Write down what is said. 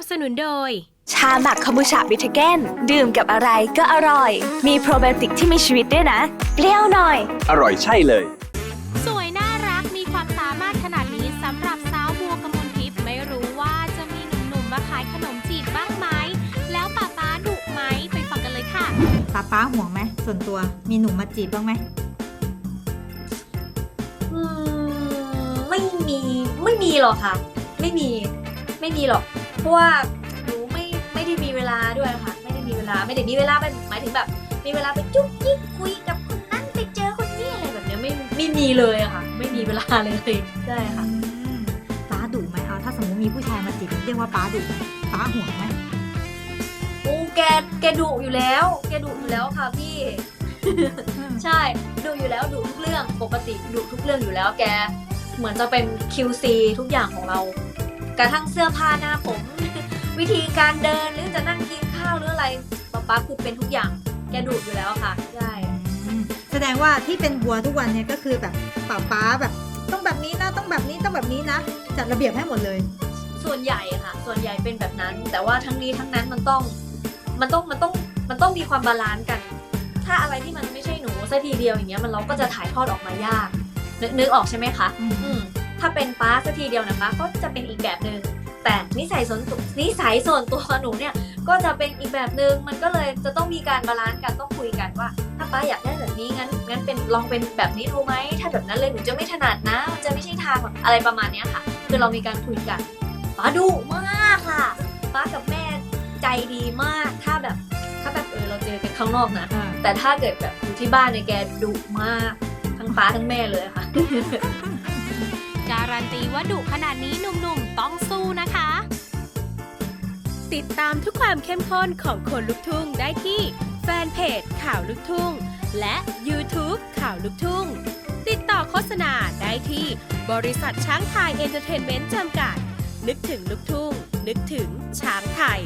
นับสนุนโดย ชาหมักคอมบูชาบิทเกนดื่มกับอะไรก็อร่อย มีโปรไบโอติกที่มีชีวิตด้วยนะ เปรี้ยวหน่อย อร่อยใช่เลย สวยน่ารักมีความสามารถขนาดนี้สำหรับสาวบัวกมลทิพย์ไม่รู้ว่าจะมีหนุ่มๆมาขายขนมจีบบ้างไหมแล้วป้าป๊าดุไหมไปฟังกันเลยค่ะ ป้าป้าห่วงไหมส่วนตัวมีหนุ่มมาจีบบ้างไหมอืมไม่มีไม่มีหรอกค่ะ ไม่มี ไม่มีหรอก เพราะว่าหนูไม่ไม่ได้มีเวลาด้วยค่ะ ไม่ได้มีเวลาไม่ได้มีเวลาเป็นหมายถึงแบบ มีเวลาไปจุ๊กจิ๊กคุยกับคนนั้นไปเจอคนนี้อะไรแบบเนี้ยไม่ไม่มีเลยอะค่ะ ไม่มีเวลาเลยใช่ค่ะอืมป้าดุไหมเอาถ้าสมมติมีผู้ชายมาจีบเรียกว่าป้าดุไหมป้าห่วงไหมโอ้แกแกดุอยู่แล้ว แกดุอยู่แล้วค่ะพี่ ใช่ดุอยู่แล้วดุทุกเรื่องปกติดุทุกเรื่องอยู่แล้วแก เหมือนจะเป็น QC ทุกอย่างของเรา กระทั่งเสื้อผ้าหน้าผม วิธีการเดินหรือจะนั่งกินข้าวหรืออะไรป๊าป๊าคือเป็นทุกอย่างแกดุอยู่แล้วค่ะใช่อืมแสดงว่าที่เป็นบัวทุกวันเนี่ยก็คือแบบป้าป้าแบบต้องแบบนี้นะต้องแบบนี้ต้องแบบนี้นะ จัดระเบียบให้หมดเลย ส่วนใหญ่อะค่ะ ส่วนใหญ่เป็นแบบนั้น แต่ว่าทั้งนี้ทั้งนั้นมันต้องมันต้องมันต้องมันต้องมีความบาลานซ์กัน ถ้าอะไรที่มันไม่ใช่หนูซะทีเดียวอย่างเงี้ยมันเราก็จะถ่ายทอดออกมายากนึกนึกออกใช่ไหมคะ อืมอืม ถ้าเป็นป้าซะทีเดียวนะป้าก็จะเป็นอีกแบบหนึ่งแต่นิสัยส่วนตัวนิสัยส่วนตัวหนูเนี่ยก็จะเป็นอีกแบบหนึ่งมันก็เลยจะต้องมีการบาลานซ์กันต้องคุยกันว่า ถ้าป้าอยากได้แบบนี้งั้นงั้นเป็นลองเป็นแบบนี้ดูไหมถ้าแบบนั้นเลยหนูจะไม่ถนัดนะมันจะไม่ใช่ทางแบบอะไรประมาณเนี้ยค่ะ คือเรามีการคุยกันป้าดุมากค่ะป้ากับแม่ใจดีมากถ้าแบบถ้าแบบเออเราเจอกันข้างนอกนะอ่าแต่ถ้าเกิดแบบอยู่ที่บ้านเนี่ยแกดุมากทั้งป้าทั้งแม่เลยค่ะการั นตีว่าดุขนาดนี้หนุ่มๆต้องสู้นะคะ ติดตามทุกความเข้มข้นของคนลุกทุ่งได้ที่แฟนเพจข่าวลุกทุ่ง และ YouTube ข่าวลุกทุ่ง ติดต่อโฆษณาได้ที่บริษัทช้างไทยเอนเตอร์เทนเมนต์จำกัด นึกถึงลุกทุ่ง นึกถึงช้างไทย